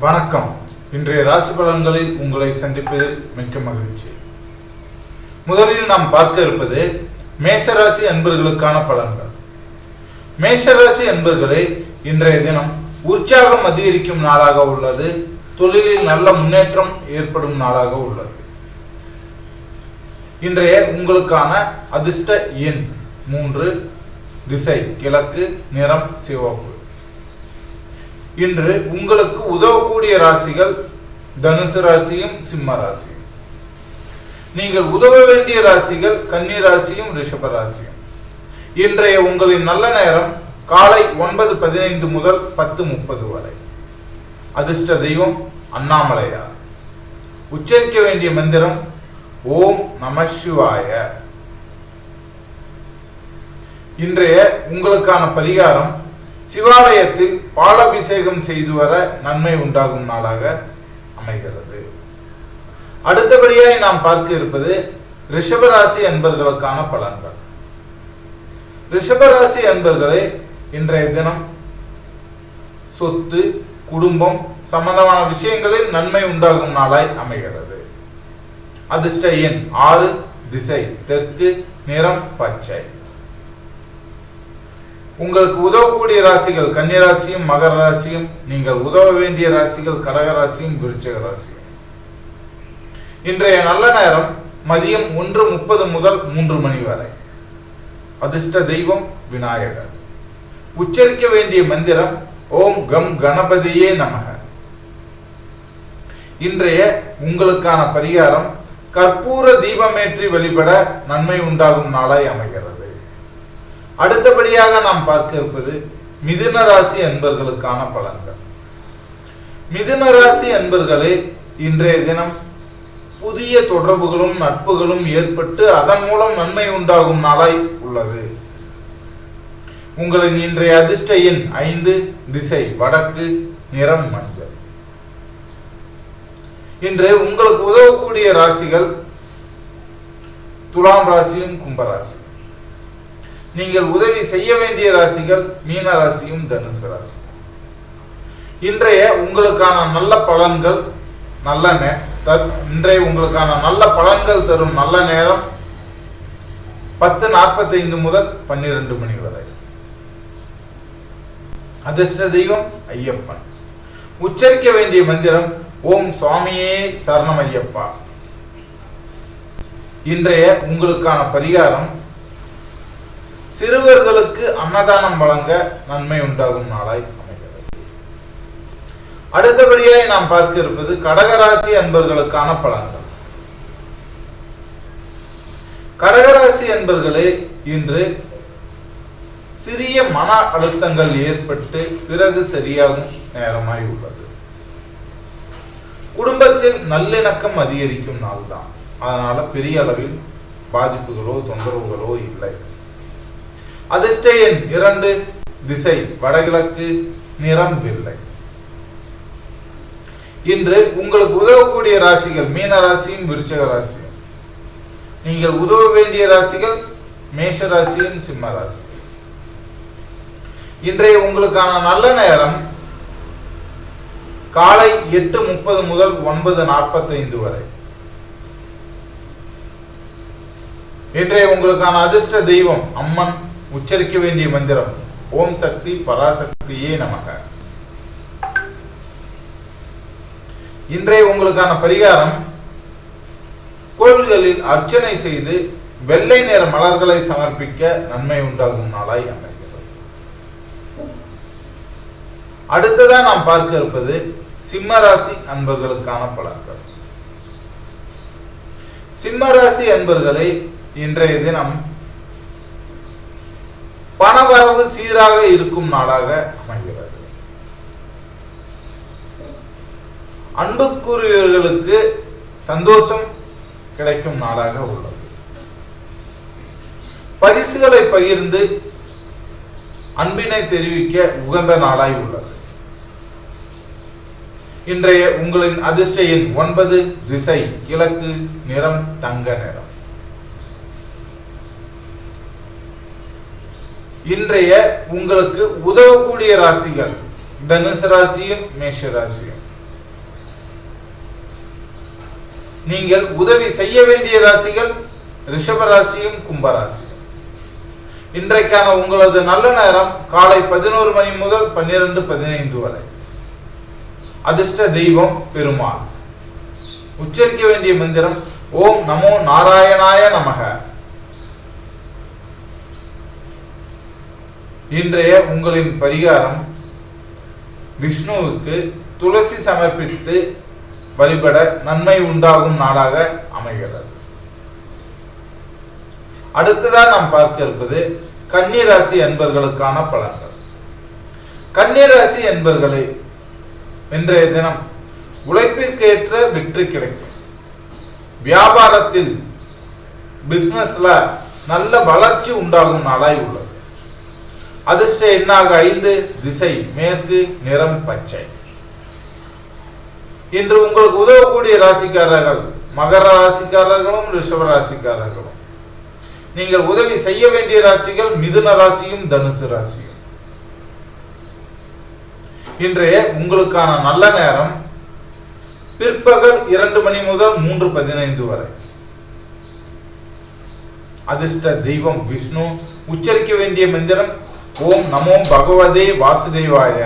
வணக்கம். இன்றைய ராசி பலன்களில் உங்களை சந்திப்பதில் மிக்க மகிழ்ச்சி. முதலில் நாம் பார்க்க இருப்பது மேசராசி அன்பர்களுக்கான பலன்கள். மேஷராசி அன்பர்களே இன்றைய தினம் உற்சாகம் அதிகரிக்கும் நாளாக உள்ளது. தொழிலில் நல்ல முன்னேற்றம் ஏற்படும் நாளாக உள்ளது. இன்றைய உங்களுக்கான அதிர்ஷ்ட எண் மூன்று. திசை கிழக்கு நிறம் சிவப்பு. இன்று உங்களுக்கு உதவக்கூடிய ராசிகள் தனுசு ராசியும் சிம்ம ராசியும். நீங்கள் உதவ வேண்டிய ராசிகள் கன்னி ராசியும் ரிஷப ராசியும். இன்றைய உங்களின் நல்ல நேரம் காலை ஒன்பது பதினைந்து முதல் பத்து முப்பது வரை. அதிர்ஷ்ட தெய்வம் அண்ணாமலையார் உச்சரிக்க வேண்டிய மந்திரம் ஓம் நம சிவாய. இன்றைய உங்களுக்கான பரிகாரம் சிவாலயத்தில் பாலாபிஷேகம் செய்து வர நன்மை உண்டாகும் நாளாக அமைகிறது. அடுத்தபடியாய் நாம் பார்க்க இருப்பது ரிஷபராசி அன்பர்களுக்கான பலன்கள். ரிஷபராசி அன்பர்களே இன்றைய தினம் சொத்து குடும்பம் சம்பந்தமான விஷயங்களில் நன்மை உண்டாகும் நாளாய் அமைகிறது. அதிர்ஷ்ட எண் ஆறு திசை தெற்கு நிறம் பச்சை. உங்களுக்கு உதவக்கூடிய ராசிகள் கன்னிராசியும் மகர ராசியும் நீங்கள் உதவ வேண்டிய ராசிகள் கடக ராசியும் விருச்சிக ராசியும். இன்றைய நல்ல நேரம் மதியம் ஒன்று முப்பது முதல் மூன்று மணி வரை. அதிர்ஷ்ட தெய்வம் விநாயகர். உச்சரிக்க வேண்டிய மந்திரம் ஓம் கம் கணபதியே நமக. இன்றைய உங்களுக்கான பரிகாரம் கற்பூர தீபமேற்றி வழிபட நன்மை உண்டாகும் நாளாய் அமைகிறது. அடுத்தபடியாக நாம் பார்க்க இருப்பது மிதுன ராசி என்பர்களுக்கான பலன்கள். மிதுன ராசி என்பர்களே இன்றைய தினம் புதிய தொடர்புகளும் நட்புகளும் ஏற்பட்டு அதன் மூலம் நன்மை உண்டாகும் நாளாய் உள்ளது. உங்களின் இன்றைய அதிர்ஷ்ட எண் ஐந்து திசை வடக்கு நிறம் மஞ்சள். இன்று உங்களுக்கு உதவக்கூடிய ராசிகள் துலாம் ராசியும் கும்பராசியும். நீங்கள் உதவி செய்ய வேண்டிய ராசிகள் மீன ராசியும் தனுசு ராசி இன்றைய உங்களுக்கான நல்ல பலன்கள் நல்ல நே இன்றைய உங்களுக்கான நல்ல பலன்கள் தரும் நல்ல நேரம் பத்து நாற்பத்தைந்து முதல் பன்னிரண்டு மணி வரை. அதிர்ஷ்ட தெய்வம் ஐயப்பன். உச்சரிக்க வேண்டிய மந்திரம் ஓம் சுவாமியே சரணம் ஐயப்பா. இன்றைய உங்களுக்கான பரிகாரம் சிறுவர்களுக்கு அன்னதானம் வழங்க நன்மை உண்டாகும் நாளாய் அமைகிறது. அடுத்தபடியாய் நாம் பார்க்க இருப்பது கடகராசி அன்பர்களுக்கான பலன்கள். கடகராசி அன்பர்களே இன்று சிறிய மன அழுத்தங்கள் ஏற்பட்டு பிறகு சரியாகும் நேரமாய் உள்ளது. குடும்பத்தில் நல்லிணக்கம் அதிகரிக்கும் நாள்தான். அதனால பெரிய அளவில் பாதிப்புகளோ தொந்தரவுகளோ இல்லை. அதிர்ஷ்ட எண் இரண்டு திசை வடகிழக்கு நிறம் வெள்ளை இன்று உங்களுக்கு உதவக்கூடிய ராசிகள் மீன ராசியும் விருச்சக ராசியும். நீங்கள் உதவ வேண்டிய ராசிகள் மேஷ ராசியும் சிம்ம ராசி இன்றைய உங்களுக்கான நல்ல நேரம் காலை எட்டு முப்பது முதல் ஒன்பது நாற்பத்தைந்து வரை. இன்றைய உங்களுக்கான அதிர்ஷ்ட தெய்வம் அம்மன். உச்சரிக்க வேண்டிய மந்திரம் ஓம் சக்தி பராசக்தியே நமக. இன்றைய உங்களுக்கான பரிகாரம் கோவில்களில் அர்ச்சனை செய்து வெள்ளை நிற மலர்களை சமர்ப்பிக்க நன்மை உண்டாகும் நாளாய் அமைகிறது. அடுத்ததா நாம் பார்க்க இருப்பது சிம்மராசி அன்பர்களுக்கான பலன்கள். சிம்மராசி அன்பர்களை இன்றைய தினம் பணவரவு சீராக இருக்கும் நாளாக அமைகிறது. அன்புக்குரியவர்களுக்கு சந்தோஷம் கிடைக்கும் நாளாக உள்ளது. பரிசுகளை பகிர்ந்து அன்பினை தெரிவிக்க உகந்த நாளாய் உள்ளது. இன்றைய உங்களின் அதிர்ஷ்ட எண் ஒன்பது திசை கிழக்கு நிறம் தங்க நிறம். இன்றைய உங்களுக்கு உதவக்கூடிய ராசிகள் தனுசு ராசியும் மேஷ ராசியும். நீங்கள் உதவி செய்ய வேண்டிய ராசிகள் ரிஷபராசியும் கும்பராசியும் இன்றைக்கான உங்களது நல்ல நேரம் காலை பதினோரு மணி முதல் பன்னிரண்டு பதினைந்து வரை. அதிர்ஷ்ட தெய்வம் பெருமாள். உச்சரிக்க வேண்டிய மந்திரம் ஓம் நமோ நாராயணாய நமக. இன்றைய உங்களின் பரிகாரம் விஷ்ணுவுக்கு துளசி சமர்ப்பித்து வழிபட நன்மை உண்டாகும் நாளாக அமைகிறது. அடுத்ததான் நாம் பார்க்க இருப்பது கன்னிராசி என்பர்களுக்கான பலன்கள். கன்னிராசி என்பர்களே இன்றைய தினம் உழைப்பிற்கேற்ற வெற்றி கிடைக்கும். வியாபாரத்தில் பிஸ்னஸில் நல்ல வளர்ச்சி உண்டாகும் நாளாய் உள்ளது. அதிர்ஷ்ட எண்ணாக ஐந்து திசை மேற்கு நிறம் பச்சை. இன்று உங்களுக்கு உதவக்கூடிய ராசிக்காரர்கள் மகர ராசிக்காரர்களும் ரிஷப ராசிக்காரர்களும். நீங்கள் உதவி செய்ய வேண்டிய ராசிகள் மிதுன ராசியும் தனுசு ராசியும். இன்றைய உங்களுக்கான நல்ல நேரம் பிற்பகல் இரண்டு மணி முதல் மூன்று பதினைந்து வரை. அதிர்ஷ்ட தெய்வம் விஷ்ணு உச்சரிக்க வேண்டிய மந்திரம் ஓம் நமோ பகவதே வாசுதேவாய.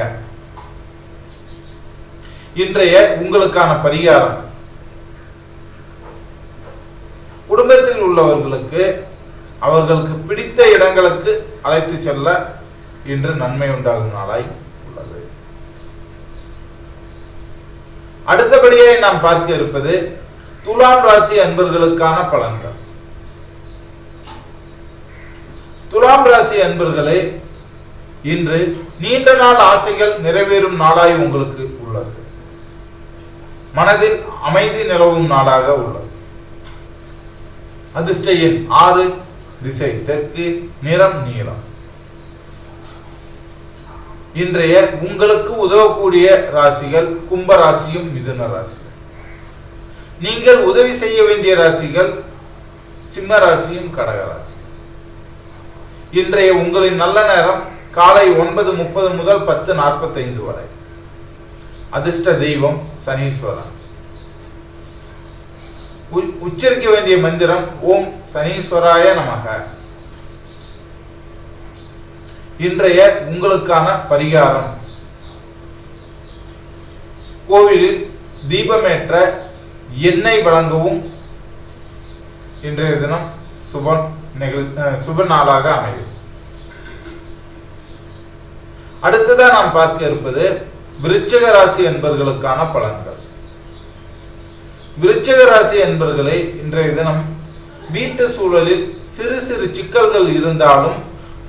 இன்றைய உங்களுக்கான பரிகாரம். குடும்பத்தில் உள்ளவர்களுக்கு அவர்களுக்கு பிடித்த இடங்களுக்கு அழைத்து செல்ல இன்று நன்மை உண்டாகும் நாளாய் உள்ளது. அடுத்தபடியே நாம் பார்க்க இருப்பது துலாம் ராசி அன்பர்களுக்கான பலன்கள். துலாம் ராசி அன்பர்களே இன்று நீண்ட நாள் ஆசைகள் நிறைவேறும் நாளாய் உங்களுக்கு உள்ளது. மனதில் அமைதி நிலவும் நாளாக உள்ளது. அதிர்ஷ்ட எண் ஆறு திசை தெற்கு நிறம் நீளம் இன்றைய உங்களுக்கு உதவக்கூடிய ராசிகள் கும்ப ராசியும் மிதுன ராசியும் நீங்கள் உதவி செய்ய வேண்டிய ராசிகள் சிம்ம ராசியும் கடக இன்றைய உங்களின் நல்ல நேரம் காலை ஒன்பது முப்பது முதல் பத்து நாற்பத்தைந்து வரை. அதிர்ஷ்ட தெய்வம் சனீஸ்வரன். உ- உச்சரிக்க வேண்டிய மந்திரம் ஓம் சனீஸ்வராய நமக. இன்றைய உங்களுக்கான பரிகாரம். கோவிலில் தீபமேற்ற எண்ணெய் வழங்கவும் இன்றைய தினம் சுப நிகழ் அஹ், சுப நாளாக அமையும். அடுத்ததா நாம் பார்க்க இருப்பது விருச்சக ராசி என்பர்களுக்கான பலன்கள். விருச்சக ராசி என்பர்களை இன்றைய தினம் வீட்டு சூழலில் சிறு சிறு சிக்கல்கள் இருந்தாலும்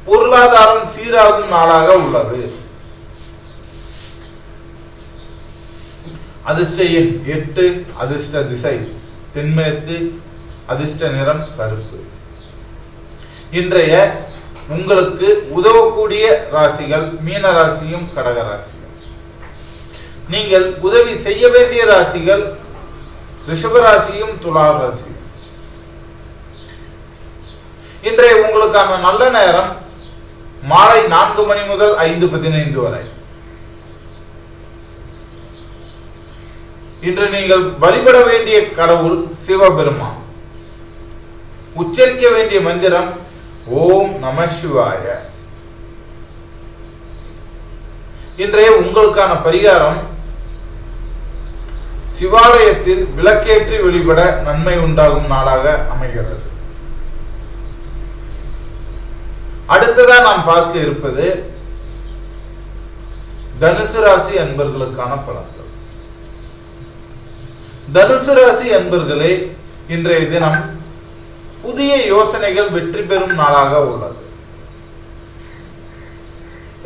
பொருளாதாரம் சீராகும் நாளாக உள்ளது. அதிர்ஷ்ட எண் எட்டு அதிர்ஷ்ட திசை தென்மேற்கு அதிர்ஷ்ட நிறம் கருப்பு. இன்றைய உங்களுக்கு உதவக்கூடிய ராசிகள் மீன ராசியும் கடக ராசியும். நீங்கள் உதவி செய்ய வேண்டிய ராசிகள் ரிஷபராசியும் துலா ராசியும். இன்றைய உங்களுக்கான நல்ல நேரம் மாலை நான்கு மணி முதல் ஐந்து பதினைந்து வரை. இன்று நீங்கள் வழிபட வேண்டிய கடவுள் சிவபெருமான். உச்சரிக்க வேண்டிய மந்திரம் ஓம் நம சிவாய. இன்றைய உங்களுக்கான பரிகாரம் சிவாலயத்தில் விளக்கேற்றி வெளிப்பட நன்மை உண்டாகும் நாளாக அமைகிறது. அடுத்ததா நாம் பார்க்க இருப்பது தனுசு ராசி அன்பர்களுக்கான பலன்கள். தனுசு ராசி அன்பர்களே இன்றைய தினம் புதிய யோசனைகள் வெற்றி பெறும் நாளாக உள்ளது.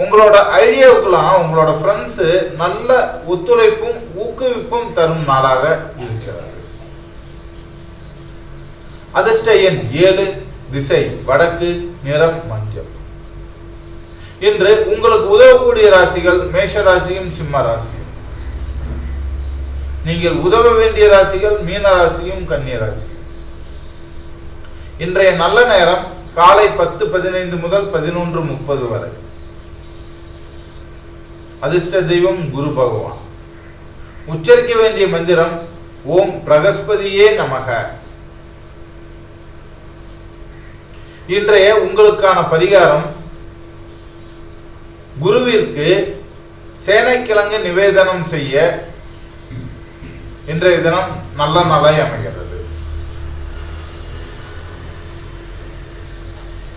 உங்களோட ஐடியாவுக்கெல்லாம் உங்களோட ஃப்ரெண்ட்ஸு நல்ல ஒத்துழைப்பும் ஊக்குவிப்பும் தரும் நாளாக இருக்கிறது. அதிர்ஷ்ட எண் ஏழு திசை வடக்கு நிறம் மஞ்சள். இன்று உங்களுக்கு உதவக்கூடிய ராசிகள் மேஷ ராசியும் சிம்ம ராசியும் நீங்கள் உதவ வேண்டிய ராசிகள் மீன ராசியும் கன்னிய ராசியும் இன்றைய நல்ல நேரம் காலை பத்து பதினைந்து முதல் பதினொன்று முப்பது வரை. அதிர்ஷ்ட தெய்வம் குரு பகவான். உச்சரிக்க வேண்டிய மந்திரம் ஓம் பிரகஸ்பதியே நமக. இன்றைய உங்களுக்கான பரிகாரம் குருவிற்கு சேனைக்கிழங்கு நிவேதனம் செய்ய இன்றைய தினம் நல்ல நாளாய் அமைகிறது.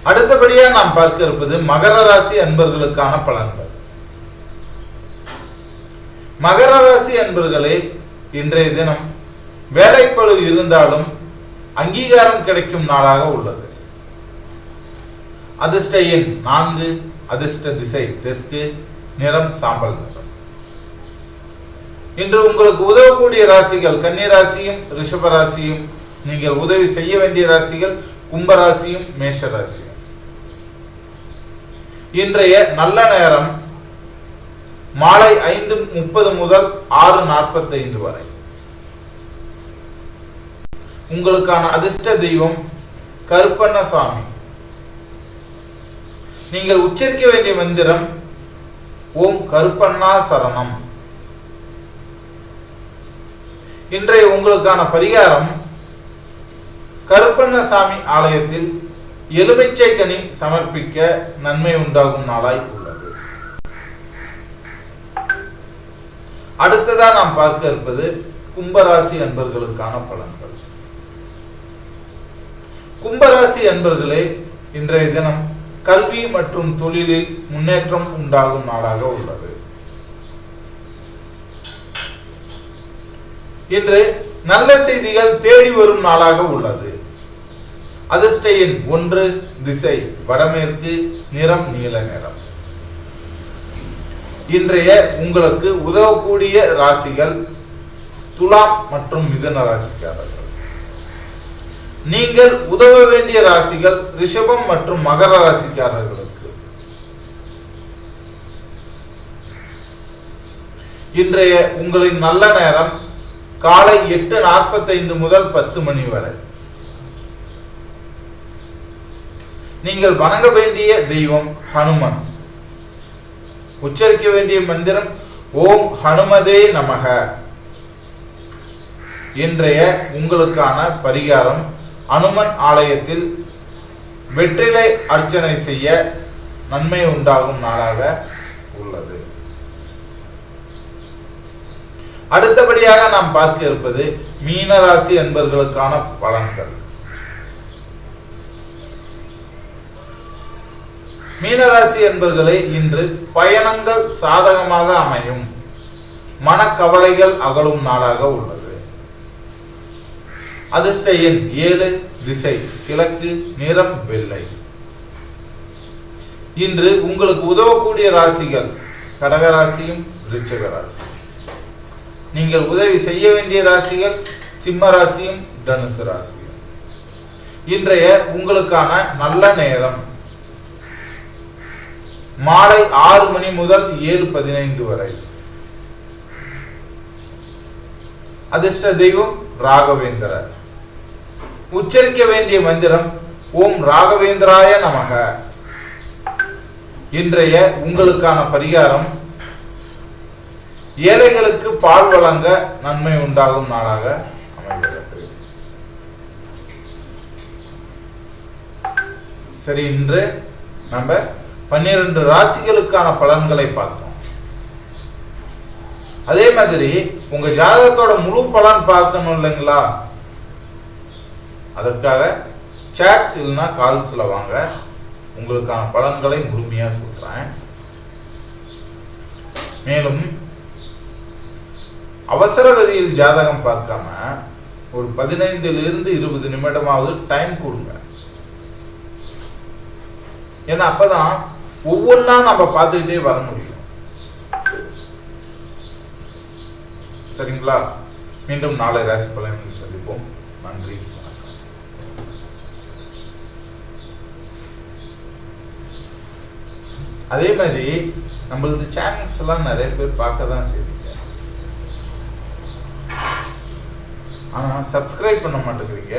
அடுத்தபடியா நாம் பார்க்க இருப்பது மகர ராசி அன்பர்களுக்கான பலன்கள். மகர ராசி அன்பர்களே இன்றைய தினம் வேலைப்பழு இருந்தாலும் அங்கீகாரம் கிடைக்கும் நாளாக உள்ளது. அதிர்ஷ்ட எண் நான்கு அதிர்ஷ்ட திசை தெற்கு நிறம் சாம்பல் நிறம். இன்று உங்களுக்கு உதவக்கூடிய ராசிகள் கன்னிராசியும் ரிஷப ராசியும் நீங்கள் உதவி செய்ய வேண்டிய ராசிகள் கும்ப ராசியும் மேஷ ராசியும் இன்றைய நல்ல நேரம் மாலை ஐந்து முப்பது முதல் ஆறு நாற்பத்தைந்து வரை. உங்களுக்கான அதிர்ஷ்ட தெய்வம் கருப்பண்ணசாமி. நீங்கள் உச்சரிக்க வேண்டிய மந்திரம் ஓம் கருப்பண்ணா சரணம். இன்றைய உங்களுக்கான பரிகாரம் கருப்பண்ணசாமி ஆலயத்தில் எலுமிச்சை கனி சமர்ப்பிக்க நன்மை உண்டாகும் நாளாய் உள்ளது. அடுத்ததாக நாம் பார்க்க இருப்பது கும்பராசி அன்பர்களுக்கான பலன்கள். கும்பராசி அன்பர்களே இன்றைய தினம் கல்வி மற்றும் தொழிலில் முன்னேற்றம் உண்டாகும் நாளாக உள்ளது. இன்று நல்ல செய்திகள் தேடி வரும் நாளாக உள்ளது. அதிர்ஷ்ட எண் ஒன்று திசை. வடமேற்கு நிறம் நீல நிறம். இன்றைய உங்களுக்கு உதவக்கூடிய ராசிகள் துலாம் மற்றும் மிதன ராசிக்காரர்கள். நீங்கள் உதவ வேண்டிய ராசிகள் ரிஷபம் மற்றும் மகர ராசிக்காரர்களுக்கு. இன்றைய உங்களின் நல்ல நேரம் காலை எட்டு நாற்பத்தைந்து முதல் பத்து மணி வரை. நீங்கள் வணங்க வேண்டிய தெய்வம் ஹனுமன். உச்சரிக்க வேண்டிய மந்திரம் ஓம் ஹனுமதே நமக. இன்றைய உங்களுக்கான பரிகாரம் அனுமன் ஆலயத்தில் வெற்றிலை அர்ச்சனை செய்ய நன்மை உண்டாகும் நாளாக உள்ளது. அடுத்தபடியாக நாம் பார்க்க இருப்பது மீனராசி என்பர்களுக்கான பலன்கள். மீனராசி என்பவர்களை இன்று பயணங்கள் சாதகமாக அமையும். மனக்கவலைகள் அகலும் நாளாக உள்ளது. அதிர்ஷ்ட எண் ஏழு திசை கிழக்கு நிறம் வெள்ளை. இன்று உங்களுக்கு உதவக்கூடிய ராசிகள் கடகராசியும் ரிச்சக ராசி நீங்கள் உதவி செய்ய வேண்டிய ராசிகள் சிம்ம ராசியும் தனுசு ராசியும். இன்றைய உங்களுக்கான நல்ல நேரம் மாலை ஆறு மணி முதல் ஏழு பதினைந்து வரை. அதிர்ஷ்ட தெய்வம் ராகவேந்திரர். உச்சரிக்க வேண்டிய மந்திரம் ஓம் ராகவேந்திராய நமக. இன்றைய உங்களுக்கான பரிகாரம் ஏழைகளுக்கு பால் வழங்க நன்மை உண்டாகும் நாளாக அமைகிறது. சரி இன்று நம்ம பன்னிரண்டு ராசிகளுக்கான பலன்களை பார்த்தோம். அதே மாதிரி உங்க ஜாதகத்தோட முழு பலன் பார்க்கணும் இல்லைங்களா? அதற்காக சாட்ஸ் இல்லைன்னா கால்ஸில் வாங்க. உங்களுக்கான பலன்களை முழுமையாக சொல்கிறேன் மேலும் அவசரகதியில் ஜாதகம் பார்க்காம ஒரு பதினைந்திலிருந்து இருபது நிமிடமாவது டைம் கொடுங்க. ஏன்னா அப்போதான் ஒவ்வொன்றா நம்ம பார்த்துக்கிட்டே வர முடியும். சரிங்களா? மீண்டும் நாளை ராசி பலன்கள் சந்திப்போம். நன்றி. அதே மாதிரி நம்மளது சேனல்ஸ் எல்லாம் நிறைய பேர் பார்க்க தான் செய்வீங்க ஆனால் சப்ஸ்கிரைப் பண்ண மாட்டேங்கிறீங்க.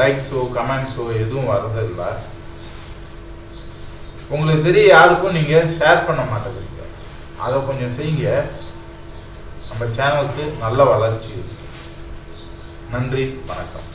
லைக்ஸோ கமெண்ட்ஸோ எதுவும் வரதில்லை. உங்களுக்கு தெரிய யாருக்கும் நீங்கள் ஷேர் பண்ண மாட்டேங்கிறீங்க. அதை கொஞ்சம் செய்யுங்க. நம்ம சேனலுக்கு நல்ல வளர்ச்சி இருக்கு. நன்றி வணக்கம்.